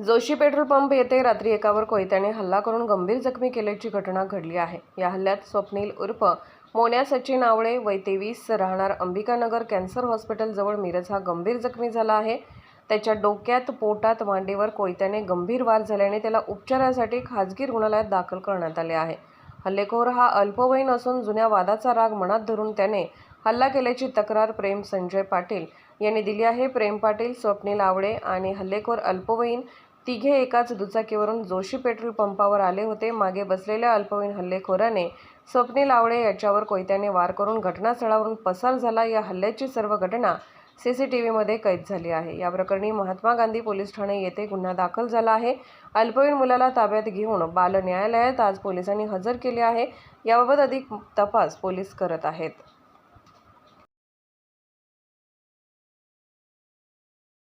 Joshi petrol pump येथे रात्री एकावर कोयत्याने हल्ला करून गंभीर जखमी केल्याची घटना घडली आहे. या हल्ल्यात स्वप्नील उर्फ मोन्या सचिन आवळे वय तेवीस राहणार अंबिकानगर कॅन्सर हॉस्पिटलजवळ मिरज हा गंभीर जखमी झाला आहे. त्याच्या डोक्यात पोटात मांडीवर कोयत्याने गंभीर वार झाल्याने त्याला उपचारासाठी खाजगी रुग्णालयात दाखल करण्यात आले आहे. हल्लेखोर हा अल्पवयीन असून जुन्या वादाचा राग मनात धरून त्याने हल्ला केल्याची तक्रार प्रेम संजय पाटील यांनी दिली आहे. प्रेम पाटील स्वप्नील आवळे आणि हल्लेखोर अल्पवयीन तिघे एकाच दुचाकीवरून जोशी पेट्रोल पंपावर आले होते. मागे बसलेल्या अल्पवयीन हल्लेखोराने स्वप्नील आवळे याच्यावर कोयत्याने वार करून घटनास्थळावरून पसार झाला. या हल्ल्याची सर्व घटना सी सी टी व्हीमध्ये कैद झाली आहे. या प्रकरणी महात्मा गांधी पोलीस ठाणे येथे गुन्हा दाखल झाला आहे. अल्पवयीन मुलाला ताब्यात घेऊन बाल न्यायालयात आज पोलिसांनी हजर केले आहे. याबाबत अधिक तपास पोलीस करत आहेत.